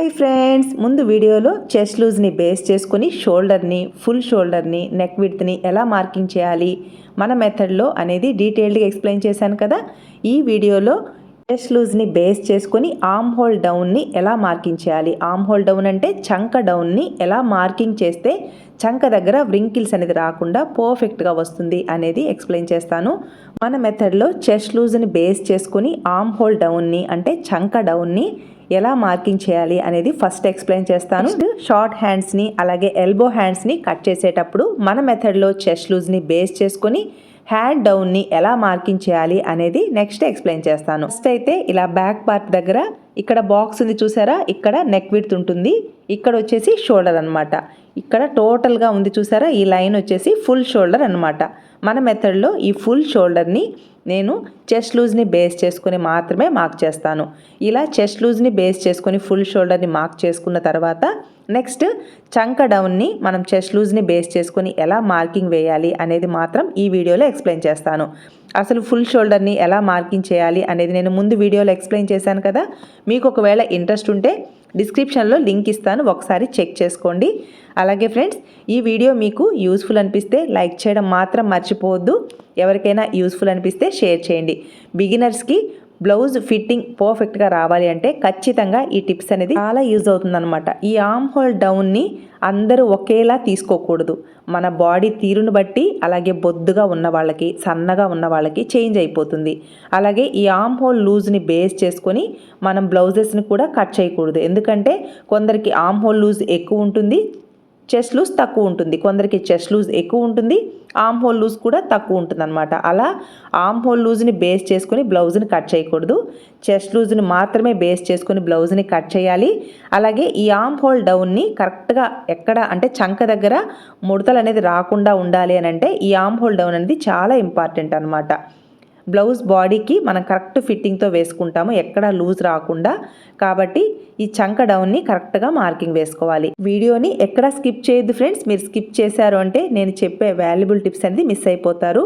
Hi friends. ముందు వీడియోలో chest లూజ్ని బేస్ చేసుకుని షోల్డర్ని ఫుల్ షోల్డర్ని నెక్ విడ్త్ని ఎలా మార్కింగ్ చేయాలి మన మెథడ్లో అనేది డీటెయిల్డ్గా ఎక్స్ప్లెయిన్ చేశాను కదా. ఈ వీడియోలో చెస్ట్ లూజ్ని బేస్ చేసుకొని ఆమ్ హోల్ డౌన్ని ఎలా మార్కింగ్ చేయాలి ఆమ్ హోల్ డౌన్ అంటే చంక డౌన్ని ఎలా మార్కింగ్ చేస్తే చంక దగ్గర వ్రింకిల్స్ అనేది రాకుండా పర్ఫెక్ట్గా వస్తుంది అనేది ఎక్స్ప్లెయిన్ చేస్తాను. మన మెథడ్లో చెస్ట్ లూజ్ని బేస్ చేసుకొని ఆమ్ హోల్ డౌన్ని అంటే చంక డౌన్ని ఎలా మార్కింగ్ చేయాలి అనేది ఫస్ట్ ఎక్స్ప్లెయిన్ చేస్తాను. షార్ట్ హ్యాండ్స్ని అలాగే ఎల్బో హ్యాండ్స్ని కట్ చేసేటప్పుడు మన మెథడ్లో చెస్ట్ లూజ్ని బేస్ చేసుకొని హ్యాండ్ డౌన్ని ఎలా మార్కింగ్ చేయాలి అనేది నెక్స్ట్ ఎక్స్ప్లెయిన్ చేస్తాను. ఫస్ట్ అయితే ఇలా బ్యాక్ పార్ట్ దగ్గర ఇక్కడ బాక్స్ ఉంది చూసారా? ఇక్కడ నెక్ విడ్త్ ఉంటుంది. ఇక్కడ వచ్చేసి షోల్డర్ అనమాట ఇక్కడ టోటల్గా ఉంది చూసారా? ఈ లైన్ వచ్చేసి ఫుల్ షోల్డర్ అనమాట మన మెథడ్లో ఈ ఫుల్ షోల్డర్ని నేను చెస్ట్ లూజ్ని బేస్ చేసుకుని మాత్రమే మార్క్ చేస్తాను. ఇలా చెస్ట్ లూజ్ని బేస్ చేసుకొని ఫుల్ షోల్డర్ని మార్క్ చేసుకున్న తర్వాత నెక్స్ట్ చంక డౌన్ని మనం చెస్ట్ లూజ్ని బేస్ చేసుకొని ఎలా మార్కింగ్ వేయాలి అనేది మాత్రం ఈ వీడియోలో ఎక్స్ప్లెయిన్ చేస్తాను. అసలు ఫుల్ షోల్డర్ని ఎలా మార్కింగ్ చేయాలి అనేది నేను ముందు వీడియోలో ఎక్స్ప్లెయిన్ చేశాను కదా. మీకు ఒకవేళ ఇంట్రెస్ట్ ఉంటే డిస్క్రిప్షన్లో లింక్ ఇస్తాను ఒకసారి చెక్ చేసుకోండి. అలాగే ఫ్రెండ్స్ ఈ వీడియో మీకు యూస్ఫుల్ అనిపిస్తే లైక్ చేయడం మాత్రం మర్చిపోవద్దు. ఎవరికైనా యూస్ఫుల్ అనిపిస్తే షేర్ చేయండి. బిగినర్స్కి బ్లౌజ్ ఫిట్టింగ్ పర్ఫెక్ట్గా రావాలి అంటే ఖచ్చితంగా ఈ టిప్స్ అనేది చాలా యూజ్ అవుతుందన్నమాట. ఈ ఆమ్ హోల్ డౌన్ని అందరూ ఒకేలా తీసుకోకూడదు. మన బాడీ తీరును బట్టి అలాగే బొద్దుగా ఉన్న వాళ్ళకి సన్నగా ఉన్న వాళ్ళకి చేంజ్ అయిపోతుంది. అలాగే ఈ ఆమ్ హోల్ లూజ్ని బేస్ చేసుకొని మనం బ్లౌజెస్ని కూడా కట్ చేయకూడదు. ఎందుకంటే కొందరికి ఆమ్ హోల్ లూజ్ ఎక్కువ ఉంటుంది చెస్ట్ లూజ్ తక్కువ ఉంటుంది. కొందరికి చెస్ట్ లూజ్ ఎక్కువ ఉంటుంది. ఆమ్ హోల్ లూజ్ కూడా తక్కువ ఉంటుంది అనమాట అలా ఆమ్ హోల్ లూజ్ని బేస్ చేసుకుని బ్లౌజ్ని కట్ చేయకూడదు. చెస్ట్ లూజ్ని మాత్రమే బేస్ చేసుకుని బ్లౌజ్ని కట్ చేయాలి. అలాగే ఈ ఆమ్ హోల్ డౌన్ని కరెక్ట్గా ఎక్కడ అంటే చంక దగ్గర ముడతలు అనేది రాకుండా ఉండాలి అని అంటే ఈ ఆమ్ హోల్ డౌన్ అనేది చాలా ఇంపార్టెంట్ అనమాట బ్లౌజ్ బాడీకి మనం కరెక్ట్ ఫిట్టింగ్తో వేసుకుంటాము ఎక్కడ లూజ్ రాకుండా. కాబట్టి ఈ చంక డౌన్ని కరెక్ట్గా మార్కింగ్ వేసుకోవాలి. వీడియోని ఎక్కడ స్కిప్ చేయొద్దు ఫ్రెండ్స్. మీరు స్కిప్ చేశారు అంటే నేను చెప్పే వాల్యుబుల్ టిప్స్ అనేది మిస్ అయిపోతారు.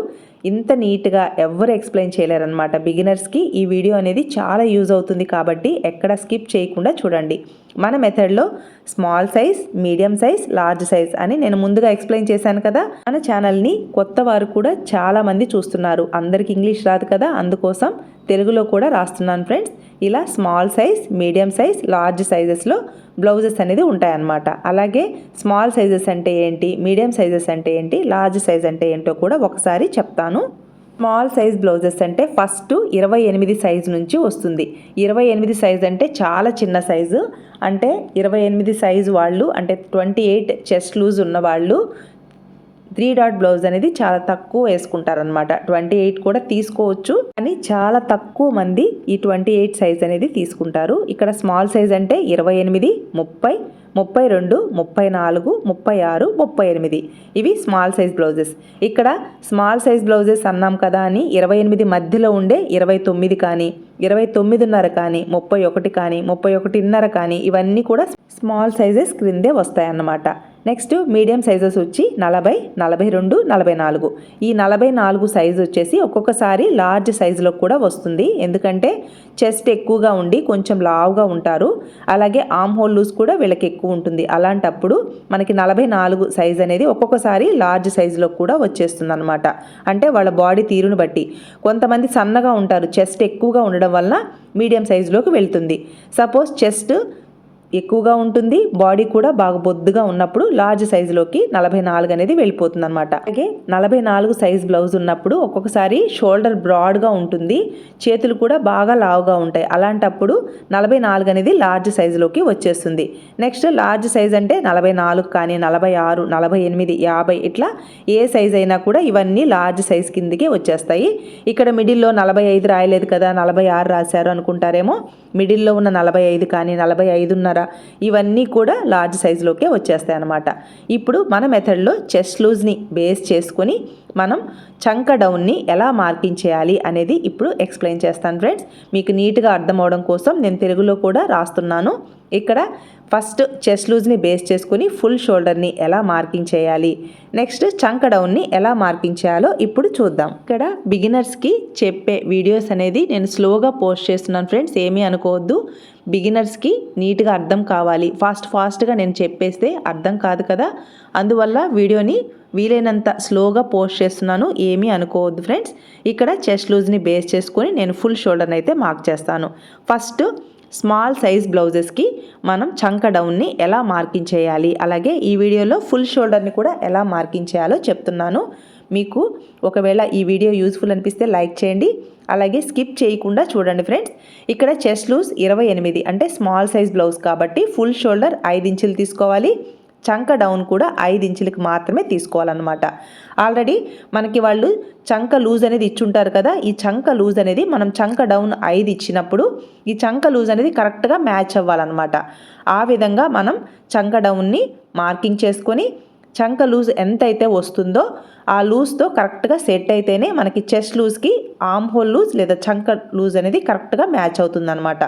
ఇంత నీట్గా ఎవరు ఎక్స్ప్లెయిన్ చేయలేరనమాట బిగినర్స్కి ఈ వీడియో అనేది చాలా యూజ్ అవుతుంది కాబట్టి ఎక్కడ స్కిప్ చేయకుండా చూడండి. మన మెథడ్లో small size medium size large size అని నేను ముందుగా ఎక్స్ప్లెయిన్ చేశాను కదా. మన ఛానల్ని కొత్త వారు కూడా చాలామంది చూస్తున్నారు. అందరికి ఇంగ్లీష్ రాదు కదా. అందుకోసం తెలుగులో కూడా రాస్తున్నాను ఫ్రెండ్స్ ఇలా small size medium size large సైజెస్లో blouses అనేది ఉంటాయన్నమాట. అలాగే స్మాల్ సైజెస్ అంటే ఏంటి మీడియం సైజెస్ అంటే ఏంటి లార్జ్ సైజ్ అంటే ఏంటో కూడా ఒకసారి చెప్తాను. స్మాల్ సైజ్ బ్లౌజెస్ అంటే ఫస్ట్ ఇరవై ఎనిమిది సైజు నుంచి వస్తుంది. ఇరవై ఎనిమిది సైజ్ అంటే చాలా చిన్న సైజు. అంటే ఇరవై ఎనిమిది సైజు వాళ్ళు అంటే ట్వంటీ ఎయిట్ చెస్ట్ లూజ్ ఉన్న వాళ్ళు త్రీ డాట్ బ్లౌజ్ అనేది చాలా తక్కువ వేసుకుంటారనమాట ట్వంటీ ఎయిట్ కూడా తీసుకోవచ్చు. కానీ చాలా తక్కువ మంది ఈ ట్వంటీ ఎయిట్ సైజ్ అనేది తీసుకుంటారు. ఇక్కడ స్మాల్ సైజ్ అంటే ఇరవై ఎనిమిది ముప్పై ముప్పై రెండు ముప్పై నాలుగు ముప్పై ఆరు ముప్పై ఎనిమిది. ఇవి స్మాల్ సైజ్ బ్లౌజెస్. ఇక్కడ స్మాల్ సైజ్ బ్లౌజెస్ అన్నాం కదా అని ఇరవై ఎనిమిది మధ్యలో ఉండే ఇరవై తొమ్మిది కానీ ఇరవై తొమ్మిదిన్నర కానీ ముప్పై ఒకటి కానీ ముప్పై ఒకటిన్నర కానీ ఇవన్నీ కూడా స్మాల్ సైజెస్ క్రిందే వస్తాయన్నమాట. నెక్స్ట్ మీడియం సైజెస్ వచ్చి నలభై నలభై రెండు నలభై నాలుగు. ఈ నలభై నాలుగు సైజు వచ్చేసి ఒక్కొక్కసారి లార్జ్ సైజులో కూడా వస్తుంది. ఎందుకంటే చెస్ట్ ఎక్కువగా ఉండి కొంచెం లావుగా ఉంటారు. అలాగే ఆమ్ హోల్ లూజ్ కూడా వీళ్ళకి ఎక్కువ ఉంటుంది. అలాంటప్పుడు మనకి నలభై నాలుగు సైజ్ అనేది ఒక్కొక్కసారి లార్జ్ సైజులో కూడా వచ్చేస్తుంది అనమాట అంటే వాళ్ళ బాడీ తీరును బట్టి. కొంతమంది సన్నగా ఉంటారు. చెస్ట్ ఎక్కువగా ఉండడం వలన మీడియం సైజులోకి వెళ్తుంది. సపోజ్ చెస్ట్ ఎక్కువగా ఉంటుంది. బాడీ కూడా బాగా బొద్దుగా ఉన్నప్పుడు లార్జ్ సైజులోకి నలభై నాలుగు అనేది వెళ్ళిపోతుంది అనమాట అలాగే నలభై నాలుగు సైజ్ బ్లౌజ్ ఉన్నప్పుడు ఒక్కొక్కసారి షోల్డర్ బ్రాడ్గా ఉంటుంది. చేతులు కూడా బాగా లావుగా ఉంటాయి. అలాంటప్పుడు నలభై నాలుగు అనేది లార్జ్ సైజులోకి వచ్చేస్తుంది. నెక్స్ట్ లార్జ్ సైజ్ అంటే నలభై నాలుగు కానీ నలభై ఆరు నలభై ఎనిమిది యాభై ఇట్లా ఏ సైజ్ అయినా కూడా ఇవన్నీ లార్జ్ సైజ్ కిందకే వచ్చేస్తాయి. ఇక్కడ మిడిల్లో నలభై ఐదు రాయలేదు కదా నలభై ఆరు రాశారు అనుకుంటారేమో. మిడిల్లో ఉన్న నలభై ఐదు కానీ నలభై ఐదున్నర ఇవన్నీ కూడా లార్జ్ సైజులోకే వచ్చేస్తాయి అన్నమాట ఇప్పుడు మన మెథడ్లో చెస్ట్ లూజ్ని బేస్ చేసుకొని మనం చంక డౌన్ని ఎలా మార్కింగ్ చేయాలి అనేది ఇప్పుడు ఎక్స్ప్లెయిన్ చేస్తాను ఫ్రెండ్స్. మీకు నీట్గా అర్థం అవడం కోసం నేను తెలుగులో కూడా రాస్తున్నాను. ఇక్కడ ఫస్ట్ చెస్ట్ లూజ్ని బేస్ చేసుకుని ఫుల్ షోల్డర్ని ఎలా మార్కింగ్ చేయాలి? నెక్స్ట్ చంక డౌన్ని ఎలా మార్కింగ్ చేయాలో ఇప్పుడు చూద్దాం. ఇక్కడ బిగినర్స్కి చెప్పే వీడియోస్ అనేది నేను స్లోగా పోస్ట్ చేస్తున్నాను ఫ్రెండ్స్ ఏమీ అనుకోవద్దు. బిగినర్స్కి నీట్గా అర్థం కావాలి. ఫాస్ట్ ఫాస్ట్గా నేను చెప్పేస్తే అర్థం కాదు కదా. అందువల్ల వీడియోని వీలైనంత స్లోగా పోస్ట్ చేస్తున్నాను ఏమీ అనుకోవద్దు ఫ్రెండ్స్. ఇక్కడ చెస్ట్ లూజ్ని బేస్ చేసుకొని నేను ఫుల్ షోల్డర్ని అయితే మార్క్ చేస్తాను. ఫస్ట్ స్మాల్ సైజ్ బ్లౌజెస్కి మనం చంక డౌన్ని ఎలా మార్కింగ్ చేయాలి? అలాగే ఈ వీడియోలో ఫుల్ షోల్డర్ని కూడా ఎలా మార్కింగ్ చేయాలో చెప్తున్నాను. మీకు ఒకవేళ ఈ వీడియో యూస్ఫుల్ అనిపిస్తే లైక్ చేయండి. అలాగే స్కిప్ చేయకుండా చూడండి ఫ్రెండ్స్. ఇక్కడ చెస్ట్ లూజ్ ఇరవై ఎనిమిది అంటే స్మాల్ సైజ్ బ్లౌజ్ కాబట్టి ఫుల్ షోల్డర్ ఐదు ఇంచులు తీసుకోవాలి. చంక డౌన్ కూడా ఐదు ఇంచులకి మాత్రమే తీసుకోవాలన్నమాట. ఆల్రెడీ మనకి వాళ్ళు చంక లూజ్ అనేది ఇచ్చుంటారు కదా ఈ చంక లూజ్ అనేది మనం చంక డౌన్ ఐదు ఇచ్చినప్పుడు ఈ చంక లూజ్ అనేది కరెక్ట్గా మ్యాచ్ అవ్వాలన్నమాట. ఆ విధంగా మనం చంక డౌన్ని మార్కింగ్ చేసుకొని చంక లూజ్ ఎంత అయితే వస్తుందో ఆ లూజ్తో కరెక్ట్గా సెట్ అయితేనే మనకి చెస్ట్ లూజ్కి ఆమ్ హోల్ లూజ్ లేదా చంక లూజ్ అనేది కరెక్ట్గా మ్యాచ్ అవుతుందన్నమాట.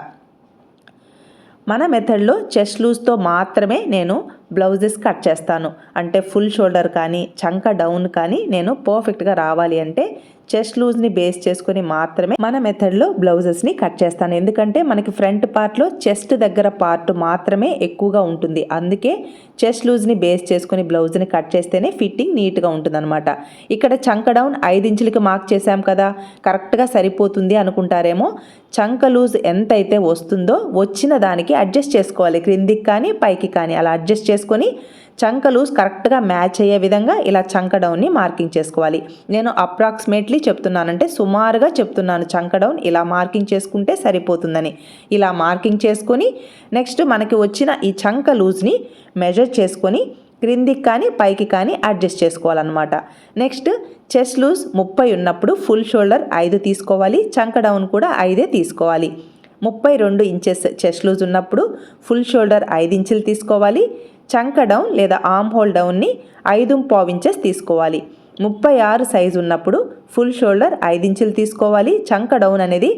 మన మెథడ్లో చెస్ట్ లూజ్తో మాత్రమే నేను బ్లౌజెస్ కట్ చేస్తాను. అంటే ఫుల్ షోల్డర్ కానీ చంక డౌన్ కానీ నేను పర్ఫెక్ట్గా రావాలి అంటే చెస్ట్ లూజ్ని బేస్ చేసుకుని మాత్రమే మన మెథడ్లో బ్లౌజెస్ని కట్ చేస్తాను. ఎందుకంటే మనకి ఫ్రంట్ పార్ట్లో చెస్ట్ దగ్గర పార్ట్ మాత్రమే ఎక్కువగా ఉంటుంది. అందుకే చెస్ట్ లూజ్ని బేస్ చేసుకుని బ్లౌజ్ని కట్ చేస్తేనే ఫిట్టింగ్ నీట్గా ఉంటుంది అనమాట ఇక్కడ చంక డౌన్ ఐదు ఇంచులకి మార్క్ చేశాం కదా. కరెక్ట్గా సరిపోతుంది అనుకుంటారేమో. చంక లూజ్ ఎంత అయితే వస్తుందో వచ్చిన దానికి అడ్జస్ట్ చేసుకోవాలి. క్రిందికి కానీ పైకి కానీ అలా అడ్జస్ట్ చేసుకొని చంక లూజ్ కరెక్ట్గా మ్యాచ్ అయ్యే విధంగా ఇలా చంక డౌన్ని మార్కింగ్ చేసుకోవాలి. నేను అప్రాక్సిమేట్లీ చెప్తున్నానంటే సుమారుగా చెప్తున్నాను చంక డౌన్ ఇలా మార్కింగ్ చేసుకుంటే సరిపోతుందని. ఇలా మార్కింగ్ చేసుకొని నెక్స్ట్ మనకి వచ్చిన ఈ చంక లూజ్ని మెజర్ చేసుకొని క్రిందికి కానీ పైకి కానీ అడ్జస్ట్ చేసుకోవాలన్నమాట. నెక్స్ట్ చెస్ట్ లూజ్ ముప్పై ఉన్నప్పుడు ఫుల్ షోల్డర్ ఐదు తీసుకోవాలి చంక డౌన్ కూడా ఐదే తీసుకోవాలి. ముప్పై రెండు ఇంచెస్ చెస్ట్ లూజ్ ఉన్నప్పుడు ఫుల్ షోల్డర్ ఐదు ఇంచులు తీసుకోవాలి చంక డౌన్ లేదా ఆమ్ హోల్ డౌన్ని ఐదు పావు ఇంచెస్ తీసుకోవాలి. ముప్పై ఆరు సైజు ఉన్నప్పుడు ఫుల్ షోల్డర్ ఐదు ఇంచులు తీసుకోవాలి. చంక డౌన్ అనేది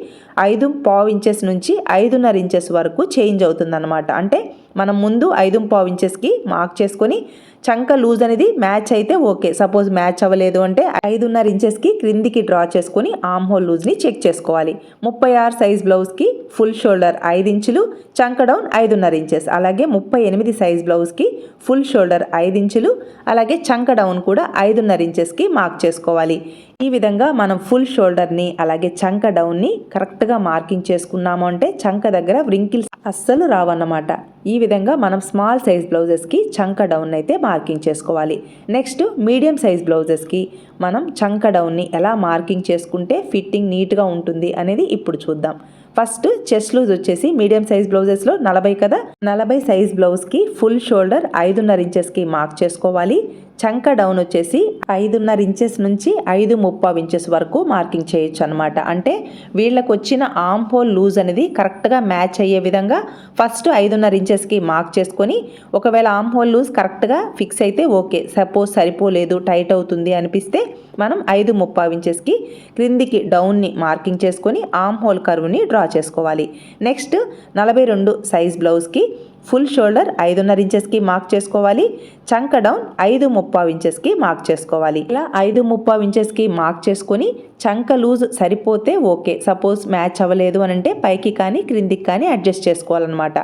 ఐదు పావు ఇంచెస్ నుంచి ఐదున్నర ఇంచెస్ వరకు చేంజ్ అవుతుందన్నమాట. అంటే మనం ముందు ఐదు పావు ఇంచెస్కి మార్క్ చేసుకొని చంక లూజ్ అనేది మ్యాచ్ అయితే ఓకే. సపోజ్ మ్యాచ్ అవ్వలేదు అంటే ఐదున్నర ఇంచెస్కి క్రిందికి డ్రా చేసుకొని ఆమ్ హోల్ లూజ్ని చెక్ చేసుకోవాలి. ముప్పై ఆరు సైజ్ బ్లౌజ్కి ఫుల్ షోల్డర్ ఐదు ఇంచులు చంక డౌన్ ఐదున్నర ఇంచెస్. అలాగే ముప్పై ఎనిమిది సైజ్ బ్లౌజ్కి ఫుల్ షోల్డర్ ఐదు ఇంచులు అలాగే చంక డౌన్ కూడా ఐదున్నర ఇంచెస్కి మార్క్ చేసుకోవాలి. ఈ విధంగా మనం ఫుల్ షోల్డర్ని అలాగే చంక డౌన్ని కరెక్ట్గా మార్కింగ్ చేసుకున్నాము అంటే చంక దగ్గర వ్రింకిల్స్ అస్సలు రావన్నమాట. ఈ విధంగా మనం స్మాల్ సైజ్ బ్లౌజెస్కి చంక డౌన్ అయితే మార్కింగ్ చేసుకోవాలి. నెక్స్ట్ మీడియం సైజ్ బ్లౌజెస్కి మనం చంక డౌన్ని ఎలా మార్కింగ్ చేసుకుంటే ఫిట్టింగ్ నీట్గా ఉంటుంది అనేది ఇప్పుడు చూద్దాం. ఫస్ట్ చెస్ట్ లూజ్ వచ్చేసి మీడియం సైజ్ బ్లౌజెస్లో నలభై కదా? నలభై సైజ్ బ్లౌజ్కి ఫుల్ షోల్డర్ ఐదున్నర ఇంచెస్కి మార్క్ చేసుకోవాలి. చంక డౌన్ వచ్చేసి ఐదున్నర ఇంచెస్ నుంచి ఐదు ముప్పావు ఇంచెస్ వరకు మార్కింగ్ చేయొచ్చు అనమాట అంటే వీళ్ళకు వచ్చిన ఆమ్ హోల్ లూజ్ అనేది కరెక్ట్గా మ్యాచ్ అయ్యే విధంగా ఫస్ట్ ఐదున్నర ఇంచెస్కి మార్క్ చేసుకొని ఒకవేళ ఆమ్ హోల్ లూజ్ కరెక్ట్గా ఫిక్స్ అయితే ఓకే సపోజ్ సరిపోలేదు టైట్ అవుతుంది అనిపిస్తే మనం ఐదు ముప్పావు ఇంచెస్కి క్రిందికి డౌన్ని మార్కింగ్ చేసుకొని ఆమ్ హోల్ కర్వ్ని డ్రా చేసుకోవాలి. నెక్స్ట్ నలభై రెండు సైజ్ బ్లౌజ్కి ఫుల్ షోల్డర్ ఐదున్నర ఇంచెస్కి మార్క్ చేసుకోవాలి. చంక డౌన్ ఐదు ముప్పావు ఇంచెస్కి మార్క్ చేసుకోవాలి. ఇలా ఐదు ముప్పావు ఇంచెస్కి మార్క్ చేసుకొని చంక లూజ్ సరిపోతే ఓకే. సపోజ్ మ్యాచ్ అవ్వలేదు అని అంటే పైకి కానీ క్రిందికి కానీ అడ్జస్ట్ చేసుకోవాలన్నమాట.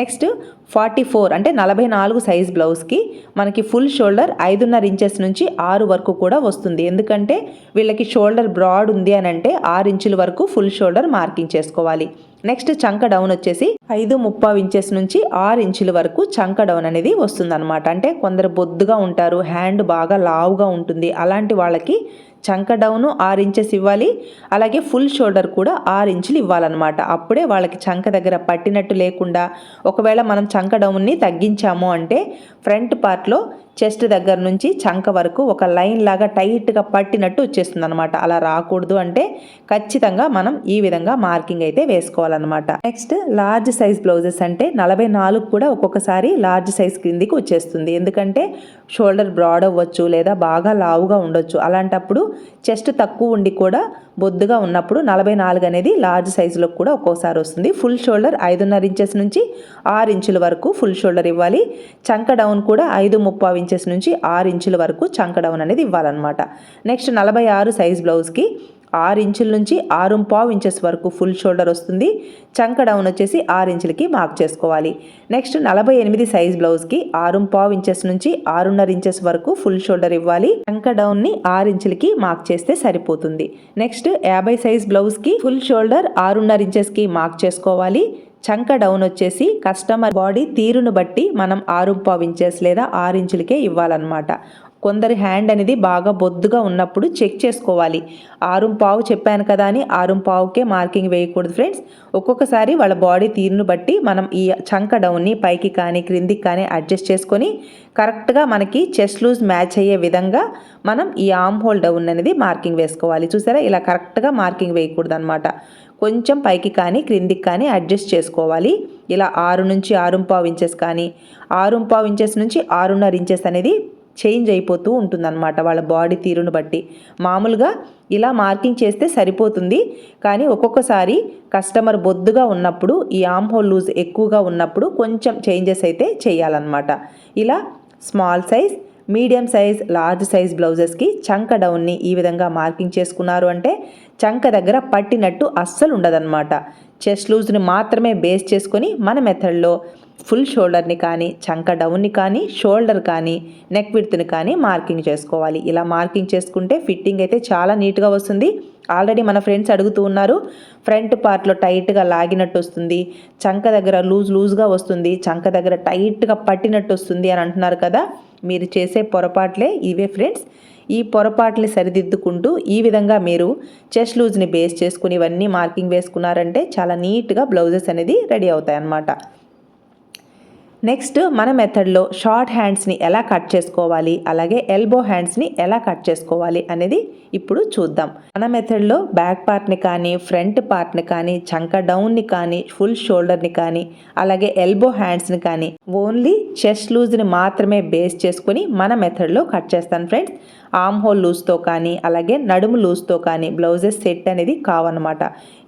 నెక్స్ట్ ఫార్టీ ఫోర్ అంటే నలభై నాలుగు సైజ్ బ్లౌజ్కి మనకి ఫుల్ షోల్డర్ ఐదున్నర ఇంచెస్ నుంచి ఆరు వరకు కూడా వస్తుంది. ఎందుకంటే వీళ్ళకి షోల్డర్ బ్రాడ్ ఉంది అని అంటే ఆరు ఇంచుల వరకు ఫుల్ షోల్డర్ మార్కింగ్ చేసుకోవాలి. నెక్స్ట్ చంక డౌన్ వచ్చేసి ఐదు ముప్పావు ఇంచెస్ నుంచి ఆరు ఇంచుల వరకు చంక డౌన్ అనేది వస్తుందన్నమాట. అంటే కొందరు బొద్దుగా ఉంటారు హ్యాండ్ బాగా లావుగా ఉంటుంది. అలాంటి వాళ్ళకి చంక డౌను ఆరు ఇంచెస్ ఇవ్వాలి. అలాగే ఫుల్ షోల్డర్ కూడా ఆరు ఇంచులు ఇవ్వాలన్నమాట. అప్పుడే వాళ్ళకి చంక దగ్గర పట్టినట్టు లేకుండా ఒకవేళ మనం చంక డౌన్ని తగ్గించాము అంటే ఫ్రంట్ పార్ట్లో చెస్ట్ దగ్గర నుంచి చంక వరకు ఒక లైన్ లాగా టైట్గా పట్టినట్టు వచ్చేస్తుంది అనమాట అలా రాకూడదు అంటే ఖచ్చితంగా మనం ఈ విధంగా మార్కింగ్ అయితే వేసుకోవాలన్నమాట. నెక్స్ట్ లార్జ్ సైజ్ బ్లౌజెస్ అంటే నలభై నాలుగు కూడా ఒక్కొక్కసారి లార్జ్ సైజ్ కిందికి వచ్చేస్తుంది. ఎందుకంటే షోల్డర్ బ్రాడ్ అవ్వచ్చు లేదా బాగా లావుగా ఉండొచ్చు. అలాంటప్పుడు చెస్ట్ తక్కువ ఉండి కూడా బొద్దుగా ఉన్నప్పుడు నలభై నాలుగు అనేది లార్జ్ సైజులో కూడా ఒక్కోసారి వస్తుంది. ఫుల్ షోల్డర్ ఐదున్నర ఇంచెస్ నుంచి ఆరు ఇంచుల వరకు ఫుల్ షోల్డర్ ఇవ్వాలి. చంక డౌన్ కూడా ఐదు ముప్పావు ఇంచెస్ నుంచి ఆరు ఇంచుల వరకు చంక డౌన్ అనేది ఇవ్వాలన్నమాట. నెక్స్ట్ నలభై ఆరు సైజ్ బ్లౌజ్కి ఆరు ఇంచుల నుంచి ఆరు పావు ఇంచెస్ వరకు ఫుల్ షోల్డర్ వస్తుంది. చంక డౌన్ వచ్చేసి ఆరు ఇంచులకి మార్క్ చేసుకోవాలి. నెక్స్ట్ నలభై ఎనిమిది సైజ్ బ్లౌజ్కి ఆరు పావు ఇంచెస్ నుంచి ఆరున్నర ఇంచెస్ వరకు ఫుల్ షోల్డర్ ఇవ్వాలి. చంక డౌన్ని ఆరు ఇంచులకి మార్క్ చేస్తే సరిపోతుంది. నెక్స్ట్ యాభై సైజ్ బ్లౌజ్కి ఫుల్ షోల్డర్ ఆరున్నర ఇంచెస్కి మార్క్ చేసుకోవాలి. చంక డౌన్ వచ్చేసి కస్టమర్ బాడీ తీరును బట్టి మనం ఆరు పావు ఇంచెస్ లేదా ఆరు ఇంచులకే ఇవ్వాలన్నమాట. కొందరి హ్యాండ్ అనేది బాగా బొద్దుగా ఉన్నప్పుడు చెక్ చేసుకోవాలి. ఆరుం పావు చెప్పాను కదా అని ఆరుం పావుకే మార్కింగ్ వేయకూడదు ఫ్రెండ్స్. ఒక్కొక్కసారి వాళ్ళ బాడీ తీరును బట్టి మనం ఈ చంక డౌన్ని పైకి కానీ క్రిందికి కానీ అడ్జస్ట్ చేసుకొని కరెక్ట్గా మనకి చెస్ట్ లూజ్ మ్యాచ్ అయ్యే విధంగా మనం ఈ ఆమ్ హోల్ డౌన్ అనేది మార్కింగ్ వేసుకోవాలి. చూసారా? ఇలా కరెక్ట్గా మార్కింగ్ వేయకూడదు అనమాట కొంచెం పైకి కానీ క్రిందికి కానీ అడ్జస్ట్ చేసుకోవాలి. ఇలా ఆరు నుంచి ఆరుంపావు ఇంచెస్ కానీ ఆరుంపావు ఇంచెస్ నుంచి ఆరున్నర ఇంచెస్ అనేది చేంజ్ అయిపోతూ ఉంటుందన్నమాట. వాళ్ళ బాడీ తీరును బట్టి. మామూలుగా ఇలా మార్కింగ్ చేస్తే సరిపోతుంది. కానీ ఒక్కొక్కసారి కస్టమర్ బొద్దుగా ఉన్నప్పుడు ఈ ఆమ్ హోల్ లూజ్ ఎక్కువగా ఉన్నప్పుడు కొంచెం చేంజెస్ అయితే చేయాలన్నమాట. ఇలా small size medium size large size బ్లౌజెస్కి చంక డౌన్ని ఈ విధంగా మార్కింగ్ చేసుకున్నారు అంటే చంక దగ్గర పట్టినట్టు అస్సలు ఉండదన్నమాట. చెస్ట్ లూజ్ని మాత్రమే బేస్ చేసుకొని మన మెథడ్లో ఫుల్ షోల్డర్ని కానీ చంక డౌన్ని కానీ షోల్డర్ కానీ నెక్ విడ్త్ని కానీ మార్కింగ్ చేసుకోవాలి. ఇలా మార్కింగ్ చేసుకుంటే ఫిట్టింగ్ అయితే చాలా నీట్గా వస్తుంది. ఆల్రెడీ మన ఫ్రెండ్స్ అడుగుతూ ఉన్నారు ఫ్రంట్ పార్ట్లో టైట్గా లాగినట్టు వస్తుంది చంక దగ్గర లూజ్ లూజ్గా వస్తుంది చంక దగ్గర టైట్గా పట్టినట్టు వస్తుంది అని అంటున్నారు కదా మీరు చేసే పొరపాట్లే ఇవే ఫ్రెండ్స్. ఈ పొరపాట్లు సరిదిద్దుకుంటూ ఈ విధంగా మీరు చెస్ట్ లూజ్ని బేస్ చేసుకుని ఇవన్నీ మార్కింగ్ వేసుకున్నారంటే చాలా నీట్గా బ్లౌజెస్ అనేది రెడీ అవుతాయి అన్నమాట నెక్స్ట్ మన మెథడ్లో షార్ట్ హ్యాండ్స్ని ఎలా కట్ చేసుకోవాలి అలాగే ఎల్బో హ్యాండ్స్ని ఎలా కట్ చేసుకోవాలి అనేది ఇప్పుడు చూద్దాం. మన మెథడ్లో బ్యాక్ పార్ట్ని కానీ ఫ్రంట్ పార్ట్ని కానీ చంక డౌన్ని కానీ ఫుల్ షోల్డర్ని కానీ అలాగే ఎల్బో హ్యాండ్స్ని కానీ ఓన్లీ చెస్ట్ లూజ్ని మాత్రమే బేస్ చేసుకుని మన మెథడ్లో కట్ చేస్తాను ఫ్రెండ్స్. ఆమ్ హోల్ లూజ్తో కానీ అలాగే నడుము లూజ్తో కానీ బ్లౌజెస్ సెట్ అనేది కావన్నమాట.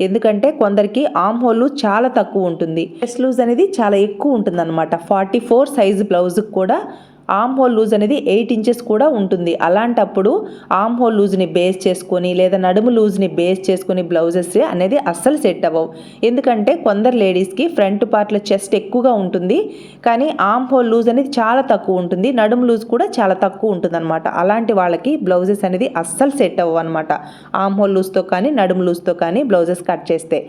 ఎందుకంటే కొందరికి ఆమ్ హోల్ చాలా తక్కువ ఉంటుంది. చెస్ట్ లూజ్ అనేది చాలా ఎక్కువ ఉంటుంది అనమాట ఫార్టీ ఫోర్ సైజ్ బ్లౌజ్కి కూడా ఆమ్ హోల్ లూజ్ అనేది ఎయిట్ ఇంచెస్ కూడా ఉంటుంది. అలాంటప్పుడు ఆమ్ హోల్ లూజ్ని బేస్ చేసుకొని లేదా నడుము లూజ్ని బేస్ చేసుకొని బ్లౌజెస్ అనేది అస్సలు సెట్ అవ్వవు. ఎందుకంటే కొందరు లేడీస్కి ఫ్రంట్ పార్ట్లో చెస్ట్ ఎక్కువగా ఉంటుంది. కానీ ఆమ్ హోల్ లూజ్ అనేది చాలా తక్కువ ఉంటుంది. నడుము లూజ్ కూడా చాలా తక్కువ ఉంటుంది అనమాట అలాంటి వాళ్ళకి బ్లౌజెస్ అనేది అస్సలు సెట్ అవ్వవు అనమాట ఆమ్ హోల్ లూజ్తో కానీ నడుము లూజ్తో కానీ బ్లౌజెస్ కట్ చేస్తే.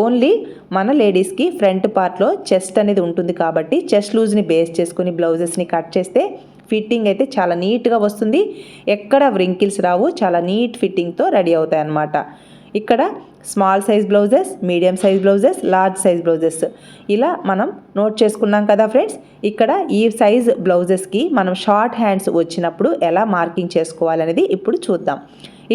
ఓన్లీ మన లేడీస్కి ఫ్రంట్ పార్ట్లో చెస్ట్ అనేది ఉంటుంది కాబట్టి చెస్ట్ లూజ్ని బేస్ చేసుకుని బ్లౌజెస్ని కట్ చేస్తే ఫిట్టింగ్ అయితే చాలా నీట్గా వస్తుంది. ఎక్కడ వ్రింకిల్స్ రావు చాలా నీట్ ఫిట్టింగ్తో రెడీ అవుతాయి అన్నమాట. ఇక్కడ small size blouses medium size blouses large size blouses. ఇలా మనం నోట్ చేసుకున్నాం కదా ఫ్రెండ్స్? ఇక్కడ ఈ సైజ్ బ్లౌజెస్కి మనం షార్ట్ హ్యాండ్స్ వచ్చినప్పుడు ఎలా మార్కింగ్ చేసుకోవాలనేది ఇప్పుడు చూద్దాం.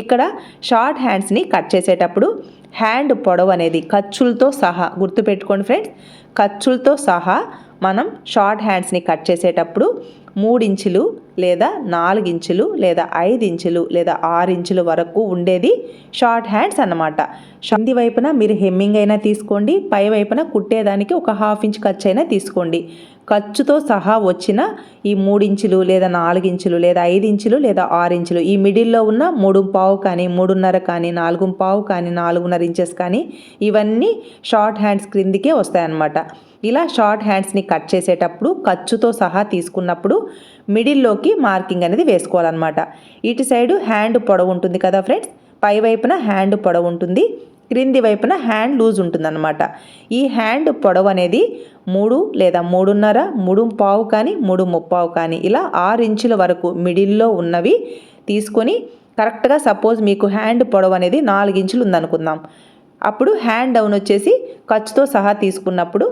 ఇక్కడ షార్ట్ హ్యాండ్స్ని కట్ చేసేటప్పుడు హ్యాండ్ పొడవు అనేది ఖర్చులతో సహా గుర్తుపెట్టుకోండి ఫ్రెండ్స్ ఖర్చులతో సహా మనం షార్ట్ హ్యాండ్స్ని కట్ చేసేటప్పుడు మూడించులు లేదా నాలుగు ఇంచులు లేదా ఐదు ఇంచులు లేదా ఆరు ఇంచుల వరకు ఉండేది షార్ట్ హ్యాండ్స్ అన్నమాట. కింది వైపున మీరు హెమ్మింగ్ అయినా తీసుకోండి పై వైపున కుట్టేదానికి ఒక హాఫ్ ఇంచ్ ఖర్చు అయినా తీసుకోండి. ఖర్చుతో సహా వచ్చిన ఈ మూడించులు లేదా నాలుగించులు లేదా ఐదు ఇంచులు లేదా ఆరు ఇంచులు ఈ మిడిల్లో ఉన్న మూడు పావు కానీ మూడున్నర కానీ నాలుగు పావు కానీ నాలుగున్నర ఇంచెస్ కానీ ఇవన్నీ షార్ట్ హ్యాండ్స్ క్రిందికే వస్తాయన్నమాట. ఇలా షార్ట్ హ్యాండ్స్ని కట్ చేసేటప్పుడు ఖర్చుతో సహా తీసుకున్నప్పుడు మిడిల్లోకి మార్కింగ్ అనేది వేసుకోవాలన్నమాట. ఇటు సైడు హ్యాండ్ పొడవు ఉంటుంది కదా ఫ్రెండ్స్? పై వైపున హ్యాండ్ పొడవు ఉంటుంది క్రింది వైపున హ్యాండ్ లూజ్ ఉంటుందన్నమాట. ఈ హ్యాండ్ పొడవు అనేది మూడు లేదా మూడున్నర మూడు పావు కానీ మూడు ముప్పావు కానీ ఇలా ఆరు ఇంచుల వరకు మిడిల్లో ఉన్నవి తీసుకొని కరెక్ట్గా సపోజ్ మీకు హ్యాండ్ పొడవు అనేది నాలుగు ఇంచులు ఉందనుకుందాం. అప్పుడు హ్యాండ్ డౌన్ వచ్చేసి ఖర్చుతో సహా తీసుకున్నప్పుడు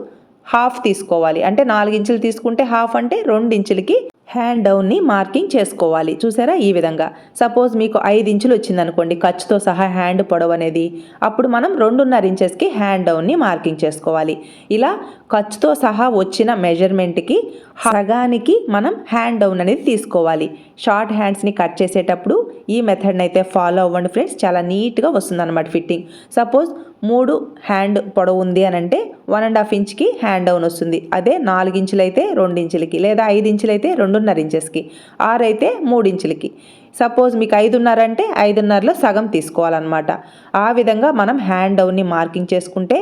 హాఫ్ తీసుకోవాలి. అంటే నాలుగు ఇంచులు తీసుకుంటే హాఫ్ అంటే రెండు ఇంచులకి హ్యాండ్ డౌన్ని మార్కింగ్ చేసుకోవాలి. చూసారా? ఈ విధంగా. సపోజ్ మీకు ఐదు ఇంచులు వచ్చిందనుకోండి ఖర్చుతో సహా హ్యాండ్ పొడవు అనేది. అప్పుడు మనం రెండున్నర ఇంచెస్కి హ్యాండ్ డౌన్ని మార్కింగ్ చేసుకోవాలి. ఇలా ఖర్చుతో సహా వచ్చిన మెజర్మెంట్కి సగానికి మనం హ్యాండ్ డౌన్ అనేది తీసుకోవాలి. షార్ట్ హ్యాండ్స్ని కట్ చేసేటప్పుడు ఈ మెథడ్ని అయితే ఫాలో అవ్వండి ఫ్రెండ్స్. చాలా నీట్గా వస్తుంది అనమాట ఫిట్టింగ్. సపోజ్ మూడు హ్యాండ్ పొడవు ఉంది అని అంటే వన్ అండ్ హాఫ్ ఇంచ్కి హ్యాండ్ డౌన్ వస్తుంది. అదే నాలుగు ఇంచులైతే అయితే రెండు ఇంచులకి లేదా ఐదు ఇంచులైతే అయితే రెండున్నర ఇంచెస్కి ఆరు అయితే మూడు ఇంచులకి. సపోజ్ మీకు ఐదున్నర అంటే ఐదున్నరలో సగం తీసుకోవాలన్నమాట. ఆ విధంగా మనం హ్యాండ్ డౌన్ని మార్కింగ్ చేసుకుంటే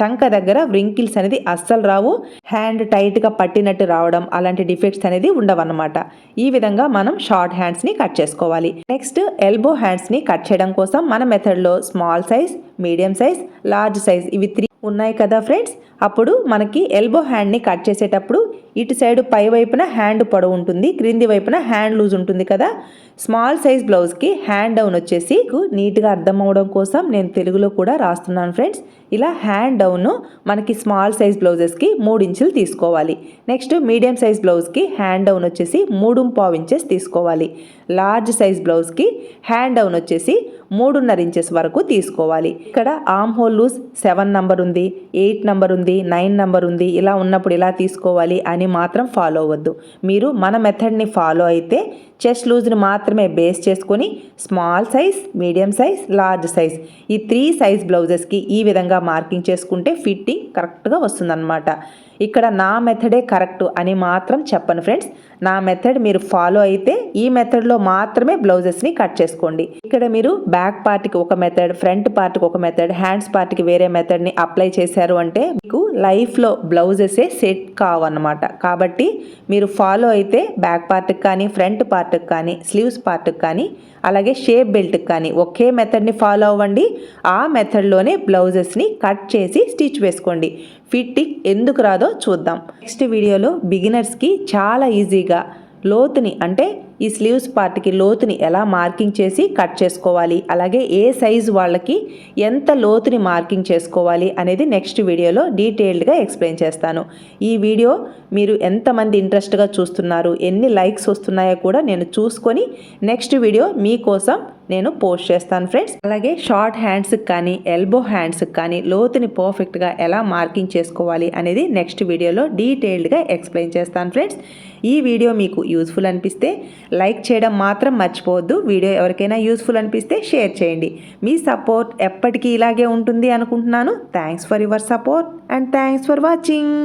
చంక దగ్గర వ్రింకిల్స్ అనేది అస్సలు రావు. హ్యాండ్ టైట్గా పట్టినట్టు రావడం అలాంటి డిఫెక్ట్స్ అనేది ఉండవన్నమాట. ఈ విధంగా మనం షార్ట్ హ్యాండ్స్ని కట్ చేసుకోవాలి. నెక్స్ట్ ఎల్బో హ్యాండ్స్ని కట్ చేయడం కోసం మన మెథడ్లో small size medium size large size ఇవి త్రీ ఉన్నాయి కదా ఫ్రెండ్స్? అప్పుడు మనకి ఎల్బో హ్యాండ్ని కట్ చేసేటప్పుడు ఇటు సైడ్ పై వైపున హ్యాండ్ పొడవు ఉంటుంది క్రింది వైపున హ్యాండ్ లూజ్ ఉంటుంది కదా. స్మాల్ సైజ్ బ్లౌజ్కి హ్యాండ్ డౌన్ వచ్చేసి నీట్గా అర్థం అవడం కోసం నేను తెలుగులో కూడా రాస్తున్నాను ఫ్రెండ్స్ ఇలా హ్యాండ్ డౌన్ మనకి స్మాల్ సైజ్ బ్లౌజెస్కి మూడు ఇంచులు తీసుకోవాలి. నెక్స్ట్ మీడియం సైజ్ బ్లౌజ్కి హ్యాండ్ డౌన్ వచ్చేసి మూడు పావు ఇంచెస్ తీసుకోవాలి. లార్జ్ సైజ్ బ్లౌజ్కి హ్యాండ్ డౌన్ వచ్చేసి మూడున్నర ఇంచెస్ వరకు తీసుకోవాలి. ఇక్కడ arm hole loose seven number ఉంది ఎయిట్ నంబర్ ఉంది నైన్ నెంబర్ ఉంది ఇలా ఉన్నప్పుడు ఇలా తీసుకోవాలి అని మాత్రం ఫాలో అవ్వద్దు. మీరు మన మెథడ్ని ఫాలో అయితే చెస్ట్ లూజ్ని మాత్రమే బేస్ చేసుకొని small size medium size large size ఈ త్రీ సైజ్ బ్లౌజెస్కి ఈ విధంగా మార్కింగ్ చేసుకుంటే ఫిట్టింగ్ కరెక్ట్గా వస్తుందన్నమాట. ఇక్కడ నా మెథడే కరెక్ట్ అని మాత్రం చెప్పను ఫ్రెండ్స్ నా మెథడ్ మీరు ఫాలో అయితే ఈ మెథడ్లో మాత్రమే బ్లౌజెస్ని కట్ చేసుకోండి. ఇక్కడ మీరు బ్యాక్ పార్ట్కి ఒక మెథడ్ ఫ్రంట్ పార్ట్కి ఒక మెథడ్ హ్యాండ్స్ పార్ట్కి వేరే మెథడ్ని అప్లై చేశారు అంటే మీకు లైఫ్లో బ్లౌజెసే సెట్ కావన్నమాట. కాబట్టి మీరు ఫాలో అయితే బ్యాక్ పార్ట్కి కానీ ఫ్రంట్ పార్ట్కి కానీ స్లీవ్స్ పార్ట్కి కానీ అలాగే షేప్ బెల్ట్కి కానీ ఒకే మెథడ్ని ఫాలో అవ్వండి. ఆ మెథడ్లోనే బ్లౌజెస్ని కట్ చేసి స్టిచ్ వేసుకోండి. ఫిట్టింగ్ ఎందుకు రాదో చూద్దాం. నెక్స్ట్ వీడియోలో బిగినర్స్కి చాలా ఈజీగా లోతుని అంటే ఈ స్లీవ్స్ పార్ట్కి లోతుని ఎలా మార్కింగ్ చేసి కట్ చేసుకోవాలి? అలాగే ఏ సైజు వాళ్ళకి ఎంత లోతుని మార్కింగ్ చేసుకోవాలి? అనేది నెక్స్ట్ వీడియోలో డీటెయిల్డ్గా ఎక్స్ప్లెయిన్ చేస్తాను. ఈ వీడియో మీరు ఎంతమంది ఇంట్రెస్ట్గా చూస్తున్నారు? ఎన్ని లైక్స్ వస్తున్నాయో కూడా నేను చూసుకొని నెక్స్ట్ వీడియో మీకోసం నేను పోస్ట్ చేస్తాను ఫ్రెండ్స్. అలాగే షార్ట్ హ్యాండ్స్కి కానీ ఎల్బో హ్యాండ్స్కి కానీ లోతుని పర్ఫెక్ట్గా ఎలా మార్కింగ్ చేసుకోవాలి? అనేది నెక్స్ట్ వీడియోలో డీటెయిల్డ్గా ఎక్స్ప్లెయిన్ చేస్తాను ఫ్రెండ్స్. ఈ వీడియో మీకు యూస్ఫుల్ అనిపిస్తే లైక్ చేయడం మాత్రం మర్చిపోవద్దు. వీడియో ఎవరికైనా యూస్ఫుల్ అనిపిస్తే షేర్ చేయండి. మీ సపోర్ట్ ఎప్పటికీ ఇలాగే ఉంటుంది అనుకుంటున్నాను. Thanks for your support and thanks for watching